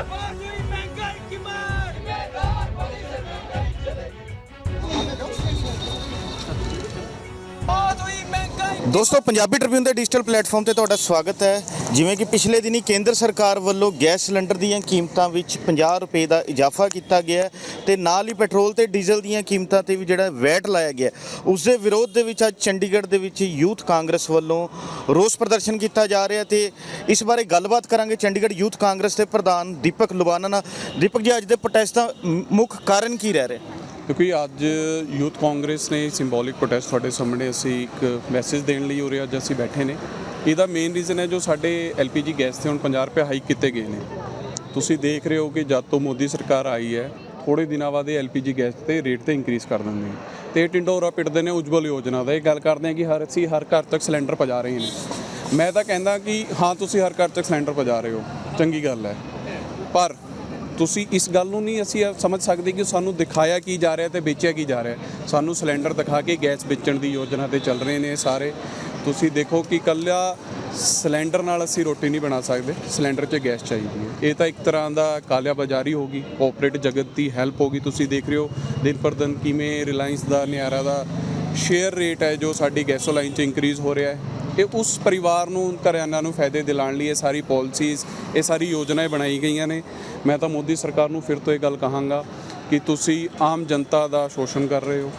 Come on, ਦੋਸਤੋ, Punjabi Tribune ਦੇ digital platform ਤੇ ਤੁਹਾਡਾ ਸਵਾਗਤ ਹੈ। ਜਿਵੇਂ ਕਿ ਪਿਛਲੇ ਦਿਨੀ ਕੇਂਦਰ ਸਰਕਾਰ ਵੱਲੋਂ ਗੈਸ ਸਿਲੰਡਰ ਦੀਆਂ ਕੀਮਤਾਂ ਵਿੱਚ 50 ਰੁਪਏ ਦਾ ਇਜ਼ਾਫਾ ਕੀਤਾ ਗਿਆ ਹੈ ਤੇ ਨਾਲ ਹੀ ਪੈਟਰੋਲ ਤੇ ਡੀਜ਼ਲ ਦੀਆਂ ਕੀਮਤਾਂ ਤੇ ਵੀ ਜਿਹੜਾ ਵੈਟ ਲਾਇਆ ਗਿਆ ਉਸ ਦੇ ਵਿਰੋਧ ਦੇ ਵਿੱਚ ਅੱਜ ਚੰਡੀਗੜ੍ਹ ਦੇ ਵਿੱਚ ਯੂਥ ਕਾਂਗਰਸ ਵੱਲੋਂ ਰੋਸ ਪ੍ਰਦਰਸ਼ਨ ਕੀਤਾ ਜਾ ਰਿਹਾ ਤੇ ਇਸ ਬਾਰੇ ਗੱਲਬਾਤ ਕਰਾਂਗੇ ਚੰਡੀਗੜ੍ਹ ਯੂਥ ਕਾਂਗਰਸ ਦੇ ਪ੍ਰਧਾਨ ਦੀਪਕ ਲੁਬਾਨਾ ਨਾਲ। ਦੀਪਕ ਜੀ, ਅੱਜ ਦੇ ਪ੍ਰੋਟੈਸਟ ਦਾ ਮੁੱਖ ਕਾਰਨ ਕੀ ਰਹਿ ਰਿਹਾ ਕਿਉਂਕਿ ਅੱਜ ਯੂਥ ਕਾਂਗਰਸ ਨੇ ਸਿੰਬੋਲਿਕ ਪ੍ਰੋਟੈਸਟ ਤੁਹਾਡੇ ਸਾਹਮਣੇ ਅਸੀਂ ਇੱਕ ਮੈਸੇਜ ਦੇਣ ਲਈ ਉਰੇ ਅੱਜ ਅਸੀਂ ਬੈਠੇ ਨੇ। ਇਹਦਾ ਮੇਨ ਰੀਜ਼ਨ ਹੈ ਜੋ ਸਾਡੇ ਐਲਪੀਜੀ ਗੈਸ ਤੇ ਹੁਣ 50 ਰੁਪਏ ਹਾਈਕ ਕੀਤੇ ਗਏ ਨੇ। ਤੁਸੀਂ ਦੇਖ ਰਹੇ ਹੋ ਕਿ ਜਦ ਤੋਂ ਮੋਦੀ ਸਰਕਾਰ ਆਈ ਹੈ ਥੋੜੇ ਦਿਨਾਂ ਬਾਅਦ ਇਹ ਐਲਪੀਜੀ ਗੈਸ ਤੇ ਰੇਟ ਤੇ ਇਨਕਰੀਜ਼ ਕਰ ਦਿੰਦੇ ਨੇ। ਤੇ ਇਹ ਟਿੰਡੋਰਾ ਪਿੱਟਦੇ ਨੇ ਉਜਵਲ ਯੋਜਨਾ ਦਾ। ਇਹ ਗੱਲ ਕਰਦੇ ਆ ਕਿ ਹਰ ਅਸੀਂ ਹਰ ਘਰ ਤੱਕ ਸਿਲੰਡਰ ਪਹੁੰਚਾ ਰਹੇ ਨੇ। ਮੈਂ ਤਾਂ ਕਹਿੰਦਾ ਕਿ ਹਾਂ, ਤੁਸੀਂ ਹਰ ਘਰ ਤੱਕ ਸਿਲੰਡਰ ਪਹੁੰਚਾ ਰਹੇ ਹੋ। ਚੰਗੀ ਗੱਲ ਹੈ। ਪਰ ਤੁਸੀਂ ਇਸ ਗੱਲ ਨੂੰ ਨਹੀਂ ਅਸੀਂ ਸਮਝ ਸਕਦੇ ਕਿ ਸਾਨੂੰ ਦਿਖਾਇਆ ਕੀ ਜਾ ਰਿਹਾ ਤੇ ਵੇਚਿਆ ਕੀ ਜਾ ਰਿਹਾ। ਸਾਨੂੰ ਸਿਲੰਡਰ ਦਿਖਾ ਕੇ ਗੈਸ ਵੇਚਣ ਦੀ ਯੋਜਨਾ ਤੇ ਚੱਲ ਰਹੇ ਨੇ ਸਾਰੇ। ਤੁਸੀਂ ਦੇਖੋ ਕਿ ਕੱਲਾ ਸਿਲੰਡਰ ਨਾਲ ਅਸੀਂ ਰੋਟੀ ਨਹੀਂ ਬਣਾ ਸਕਦੇ। ਸਿਲੰਡਰ 'ਚ ਗੈਸ ਚਾਹੀਦੀ ਹੈ। ਇਹ ਤਾਂ ਇੱਕ ਤਰ੍ਹਾਂ ਦਾ ਕਾਲਿਆ ਬਾਜ਼ਾਰੀ ਹੋਗੀ ਕੋਆਪਰੇਟ ਜਗਤ ਦੀ ਹੈਲਪ ਹੋਗੀ ਤੁਸੀਂ ਦੇਖ ਰਹੇ ਹੋ। ਦਿਨ ਪਰ ਦਿਨ ਕਿਵੇਂ ਰਿਲਾਇੰਸ ਦਾ, ਨਿਆਰਾ ਦਾ ਸ਼ੇਅਰ ਰੇਟ ਹੈ ਜੋ ਸਾਡੀ ਗੈਸੋਲਾਈਨ 'ਚ ਇਨਕਰੀਜ਼ ਹੋ ਰਿਹਾ ਹੈ। ਇਹ ਉਸ ਪਰਿਵਾਰ ਨੂੰ ਘਰਿਆਨਾਂ ਨੂੰ ਫਾਇਦੇ ਦਿਲਾਉਣ ਲਈ ਇਹ ਸਾਰੀ ਪਾਲਿਸੀਜ਼ ਇਹ ਸਾਰੀ ਯੋਜਨਾਵਾਂ ਬਣਾਈ ਗਈਆਂ ਨੇ। ਮੈਂ ਤਾਂ ਮੋਦੀ ਸਰਕਾਰ ਨੂੰ ਫਿਰ ਤੋਂ ਇਹ ਗੱਲ ਕਹਾਂਗਾ ਕਿ ਤੁਸੀਂ ਆਮ ਜਨਤਾ ਦਾ ਸ਼ੋਸ਼ਣ ਕਰ ਰਹੇ ਹੋ।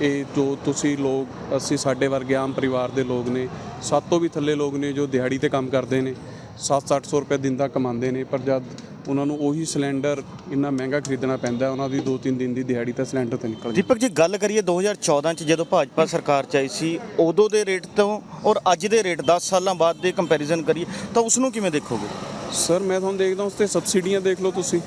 ਇਹ ਜੋ ਤੁਸੀਂ ਲੋਕ, ਅਸੀਂ ਸਾਡੇ ਵਰਗੇ ਆਮ ਪਰਿਵਾਰ ਦੇ ਲੋਕ ਨੇ, ਸੱਤ ਤੋਂ ਵੀ ਥੱਲੇ ਲੋਕ ਨੇ ਜੋ ਦਿਹਾੜੀ ਤੇ ਕੰਮ ਕਰਦੇ ਨੇ 7-800 ਰੁਪਏ ਦਿਨ ਦਾ ਕਮਾਉਂਦੇ ਨੇ। ਪਰ ਜਦ ਉਹਨਾਂ ਨੂੰ ਉਹੀ ਸਿਲੰਡਰ ਇੰਨਾ ਮਹਿੰਗਾ ਖਰੀਦਣਾ ਪੈਂਦਾ ਉਹਨਾਂ ਦੀ 2-3 ਦਿਨ ਦੀ ਦਿਹਾੜੀ ਤਾਂ ਸਿਲੰਡਰ ਤੇ ਨਿਕਲ ਜਾਂਦੀ। ਦੀਪਕ ਜੀ ਗੱਲ ਕਰੀਏ 2014 ਚ ਜਦੋਂ ਭਾਜਪਾ ਸਰਕਾਰ ਚ ਆਈ ਸੀ ਉਦੋਂ ਦੇ ਰੇਟ ਤੋਂ ਔਰ ਅੱਜ ਦੇ ਰੇਟ 10 ਸਾਲਾਂ ਬਾਅਦ ਦੇ ਕੰਪੈਰੀਜ਼ਨ ਕਰੀਏ ਤਾਂ ਉਸ ਨੂੰ ਕਿਵੇਂ ਦੇਖੋਗੇ? ਸਰ ਮੈਂ ਤੁਹਾਨੂੰ ਦੇਖਦਾ ਉਸ ਤੇ ਸਬਸਿਡੀਆਂ ਦੇਖ ਲਓ ਤੁਸੀਂ।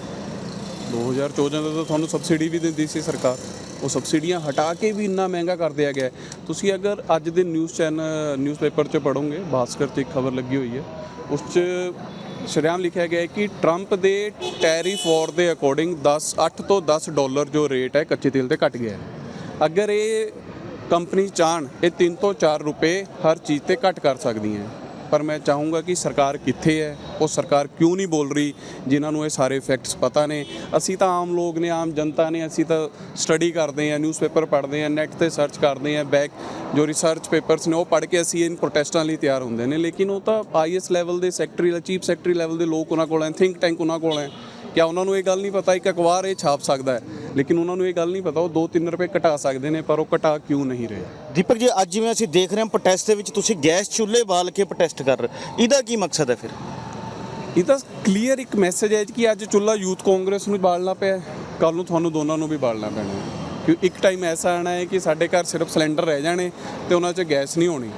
2014 ਦਾ ਤਾਂ ਤੁਹਾਨੂੰ ਸਬਸਿਡੀ ਵੀ ਦਿੰਦੀ ਸੀ ਸਰਕਾਰ। ਉਹ ਸਬਸਿਡੀਆਂ ਹਟਾ ਕੇ ਵੀ ਇੰਨਾ ਮਹਿੰਗਾ ਕਰ ਦਿਆ ਗਿਆ ਹੈ। ਤੁਸੀਂ ਅਗਰ ਅੱਜ ਦੇ ਨਿਊਜ਼ ਚੈਨਲ ਨਿਊਜ਼ਪੇਪਰ 'ਚ ਪੜੋਗੇ ਭਾਸਕਰ 'ਚ ਇੱਕ ਖਬਰ ਲੱਗੀ ਹੋਈ ਹੈ ਉਸ 'ਚ ਸ਼ਰਿਆਮ ਲਿਖਿਆ ਗਿਆ ਹੈ ਕਿ ਟਰੰਪ ਦੇ ਟੈਰਿਫ ਵਾਰ ਦੇ ਅਕੋਰਡਿੰਗ 10 8 ਤੋਂ 10 ਡਾਲਰ ਜੋ ਰੇਟ ਹੈ ਕੱਚੇ ਤੇਲ ਤੇ ਘਟ ਗਿਆ ਹੈ। ਅਗਰ ਇਹ ਕੰਪਨੀ ਚਾਹਣ ਇਹ 3 ਤੋਂ 4 ਰੁਪਏ ਹਰ ਚੀਜ਼ ਤੇ ਘਟ ਕਰ ਸਕਦੀਆਂ ਪਰ ਮੈਂ ਚਾਹੂੰਗਾ ਕਿ ਸਰਕਾਰ ਕਿੱਥੇ ਹੈ, ਉਹ ਸਰਕਾਰ ਕਿਉਂ ਨਹੀਂ ਬੋਲ ਰਹੀ, ਜਿਨ੍ਹਾਂ ਨੂੰ ਇਹ ਸਾਰੇ ਫੈਕਟਸ ਪਤਾ ਨੇ। ਅਸੀਂ ਤਾਂ ਆਮ ਲੋਕ ਨੇ, ਆਮ ਜਨਤਾ ਨੇ, ਅਸੀਂ ਤਾਂ ਸਟੱਡੀ ਕਰਦੇ ਹਾਂ ਨਿਊਜ਼ਪੇਪਰ ਪੜ੍ਹਦੇ ਹਾਂ ਨੈੱਟ ਤੇ ਸਰਚ ਕਰਦੇ ਹਾਂ ਬੈਕ ਜੋ ਰਿਸਰਚ ਪੇਪਰਸ ਨੇ, ਉਹ ਪੜ੍ਹ ਕੇ ਅਸੀਂ ਇਨ ਪ੍ਰੋਟੈਸਟਾਂ ਲਈ ਤਿਆਰ ਹੁੰਦੇ ਨੇ। ਲੇਕਿਨ ਉਹ ਤਾਂ ਆਈਐਸ ਲੈਵਲ ਦੇ ਸੈਕਟਰੀ ਚੀਫ ਸੈਕਟਰੀ ਲੈਵਲ ਦੇ ਲੋਕ ਉਹਨਾਂ ਕੋਲ ਹੈ ਥਿੰਕ ਟੈਂਕ ਉਹਨਾਂ ਕੋਲ ਹੈ। ਕਿਆ ਉਹਨਾਂ ਨੂੰ ਇਹ ਗੱਲ ਨਹੀਂ ਪਤਾ ਇੱਕ ਅਖਬਾਰ ਇਹ ਛਾਪ ਸਕਦਾ ਹੈ ਲੇਕਿਨ ਉਹਨਾਂ ਨੂੰ ਇਹ ਗੱਲ ਨਹੀਂ ਪਤਾ ਉਹ 2-3 ਰੁਪਏ ਘਟਾ ਸਕਦੇ ਨੇ ਪਰ ਉਹ ਘਟਾ ਕਿਉਂ ਨਹੀਂ ਰਹੇ? ਦੀਪਕ ਜੀ ਅੱਜ ਜਿਵੇਂ ਅਸੀਂ ਦੇਖ ਰਹੇ ਹਾਂ ਪ੍ਰੋਟੈਸਟ ਦੇ ਵਿੱਚ ਤੁਸੀਂ ਗੈਸ ਚੁੱਲ੍ਹੇ ਬਾਲ ਕੇ ਪ੍ਰੋਟੈਸਟ ਕਰ ਰਹੇ ਇਹਦਾ ਕੀ ਮਕਸਦ ਹੈ ਫਿਰ? ਇਹ ਤਾਂ ਕਲੀਅਰ ਇੱਕ ਮੈਸੇਜ ਹੈ ਕਿ ਅੱਜ ਚੁੱਲਾ ਯੂਥ ਕਾਂਗਰਸ ਨੂੰ ਬਾਲਣਾ ਪਿਆ ਕੱਲ ਨੂੰ ਤੁਹਾਨੂੰ ਦੋਨਾਂ ਨੂੰ ਵੀ ਬਾਲਣਾ ਪੈਣਾ ਕਿਉਂ ਇੱਕ ਟਾਈਮ ਐਸਾ ਆਣਾ ਹੈ ਕਿ ਸਾਡੇ ਘਰ ਸਿਰਫ ਸਿਲੰਡਰ ਰਹਿ ਜਾਣੇ ਤੇ ਉਹਨਾਂ 'ਚ ਗੈਸ ਨਹੀਂ ਹੋਣੀ।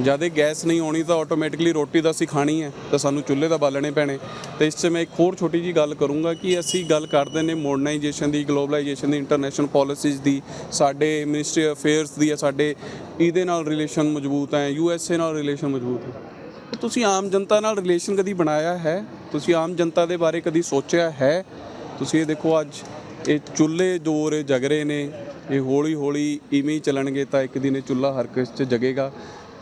ਜਦ ਇਹ ਗੈਸ ਨਹੀਂ ਆਉਣੀ ਤਾਂ ਆਟੋਮੈਟਿਕਲੀ ਰੋਟੀ ਤਾਂ ਅਸੀਂ ਖਾਣੀ ਹੈ, ਤਾਂ ਸਾਨੂੰ ਚੁੱਲ੍ਹੇ ਦਾ ਬਾਲਣੇ ਪੈਣੇ। ਤੇ ਇਸ 'ਚ ਮੈਂ ਇੱਕ ਹੋਰ ਛੋਟੀ ਜੀ ਗੱਲ ਕਰੂੰਗਾ ਕਿ ਅਸੀਂ ਗੱਲ ਕਰਦੇ ਨੇ ਮੋਡਰਨਾਈਜੇਸ਼ਨ ਦੀ ਗਲੋਬਲਾਈਜੇਸ਼ਨ ਦੀ ਇੰਟਰਨੈਸ਼ਨਲ ਪਾਲਿਸੀਜ਼ ਦੀ, ਸਾਡੇ ਮਿਨਿਸਟਰੀ ਅਫੇਅਰਸ ਦੀ ਹੈ ਸਾਡੇ ਇਹਦੇ ਨਾਲ ਰਿਲੇਸ਼ਨ ਮਜ਼ਬੂਤ ਹੈ ਯੂ ਐੱਸ ਏ ਨਾਲ ਰਿਲੇਸ਼ਨ ਮਜ਼ਬੂਤ ਹੈ। ਤੁਸੀਂ ਆਮ ਜਨਤਾ ਨਾਲ ਰਿਲੇਸ਼ਨ ਕਦੀ ਬਣਾਇਆ ਹੈ? ਤੁਸੀਂ ਆਮ ਜਨਤਾ ਦੇ ਬਾਰੇ ਕਦੀ ਸੋਚਿਆ ਹੈ? ਤੁਸੀਂ ਇਹ ਦੇਖੋ ਅੱਜ ਇਹ ਚੁੱਲ੍ਹੇ ਜੋਰ ਜਗ ਰਹੇ ਨੇ, ਇਹ ਹੌਲੀ ਹੌਲੀ ਇਵੇਂ ਹੀ ਚੱਲਣਗੇ ਤਾਂ ਇੱਕ ਦਿਨ ਇਹ ਚੁੱਲ੍ਹਾ ਹਰ ਕਿਸ 'ਚ ਜਗੇਗਾ।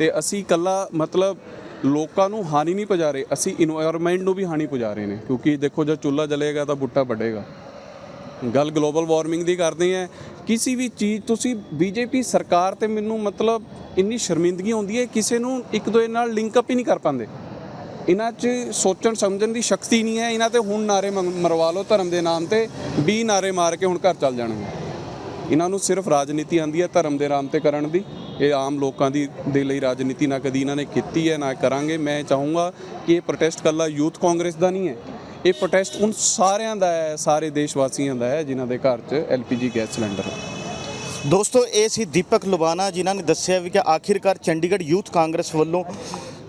ਤੇ ਅਸੀਂ ਇਕੱਲਾ ਮਤਲਬ ਲੋਕਾਂ ਨੂੰ ਹਾਨੀ ਨਹੀਂ ਪਹੁੰਚਾ ਰਹੇ ਅਸੀਂ ਇਨਵਾਇਰਨਮੈਂਟ ਨੂੰ ਵੀ ਹਾਨੀ ਪਹੁੰਚਾ ਰਹੇ ਨੇ, ਕਿਉਂਕਿ ਦੇਖੋ ਜਦ ਚੁੱਲ੍ਹਾ ਜਲੇਗਾ ਤਾਂ ਬੁੱਟਾ ਵੱਡੇਗਾ ਗੱਲ ਗਲੋਬਲ ਵਾਰਮਿੰਗ ਦੀ ਕਰਦੇ ਆ ਕਿਸੇ ਵੀ ਚੀਜ਼, ਤੁਸੀਂ ਬੀਜੇਪੀ ਸਰਕਾਰ ਤੇ ਮੈਨੂੰ ਮਤਲਬ ਇੰਨੀ ਸ਼ਰਮਿੰਦਗੀ ਆਉਂਦੀ ਹੈ, ਕਿਸੇ ਨੂੰ ਇੱਕ ਦੂਜੇ ਨਾਲ ਲਿੰਕ ਅਪ ਹੀ ਨਹੀਂ ਕਰ ਪਾਉਂਦੇ। ਇਹਨਾਂ 'ਚ ਸੋਚਣ ਸਮਝਣ ਦੀ ਸ਼ਕਤੀ ਨਹੀਂ ਹੈ, ਇਹਨਾਂ ਤੇ ਹੁਣ ਨਾਰੇ ਮੰਗ- ਮਰਵਾ ਲਓ ਧਰਮ ਦੇ ਨਾਮ ਤੇ 20 ਨਾਰੇ ਮਾਰ ਕੇ ਹੁਣ ਘਰ ਚੱਲ ਜਾਣਗੇ। ਇਹਨਾਂ ਨੂੰ ਸਿਰਫ ਰਾਜਨੀਤੀ ਆਂਦੀ ਹੈ ਧਰਮ ਦੇ ਨਾਮ ਤੇ ਕਰਨ ਦੀ। ਇਹ ਆਮ ਲੋਕਾਂ ਦੀ ਦੇ ਲਈ ਰਾਜਨੀਤੀ ਨਾ ਕਦੀ ਇਹਨਾਂ ਨੇ ਕੀਤੀ ਹੈ, ਨਾ ਕਰਾਂਗੇ। ਮੈਂ ਚਾਹੂੰਗਾ ਕਿ ਇਹ ਪ੍ਰੋਟੈਸਟ ਕੱਲਾ ਯੂਥ ਕਾਂਗਰਸ ਦਾ ਨਹੀਂ ਹੈ। ਇਹ ਪ੍ਰੋਟੈਸਟ ਉਨ ਸਾਰਿਆਂ ਦਾ ਹੈ, ਸਾਰੇ ਦੇਸ਼ ਵਾਸੀਆਂ ਦਾ ਹੈ, ਜਿਨ੍ਹਾਂ ਦੇ ਘਰ 'ਚ ਐਲਪੀਜੀ ਗੈਸ ਸਿਲੰਡਰ ਹੈ। ਦੋਸਤੋ, ਇਹ ਸੀ ਦੀਪਕ ਲੁਬਾਨਾ ਜਿਨ੍ਹਾਂ ਨੇ ਦੱਸਿਆ ਵੀ ਕਿ ਆਖਿਰਕਾਰ ਚੰਡੀਗੜ੍ਹ ਯੂਥ ਕਾਂਗਰਸ ਵੱਲੋਂ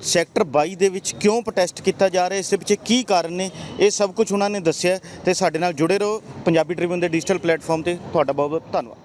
ਸੈਕਟਰ 22 ਦੇ ਵਿੱਚ ਕਿਉਂ ਪ੍ਰੋਟੈਸਟ ਕੀਤਾ ਜਾ ਰਿਹਾ ਇਸ ਦੇ ਪਿੱਛੇ ਕੀ ਕਾਰਨ ਨੇ, ਇਹ ਸਭ ਕੁਝ ਉਹਨਾਂ ਨੇ ਦੱਸਿਆ ਤੇ ਸਾਡੇ ਨਾਲ ਜੁੜੇ ਰਹੋ ਪੰਜਾਬੀ ਟ੍ਰਿਬਿਊਨ ਦੇ ਡਿਜੀਟਲ ਪਲੇਟਫਾਰਮ ਤੇ। ਤੁਹਾਡਾ ਬਹੁਤ ਬਹੁਤ ਧੰਨਵਾਦ।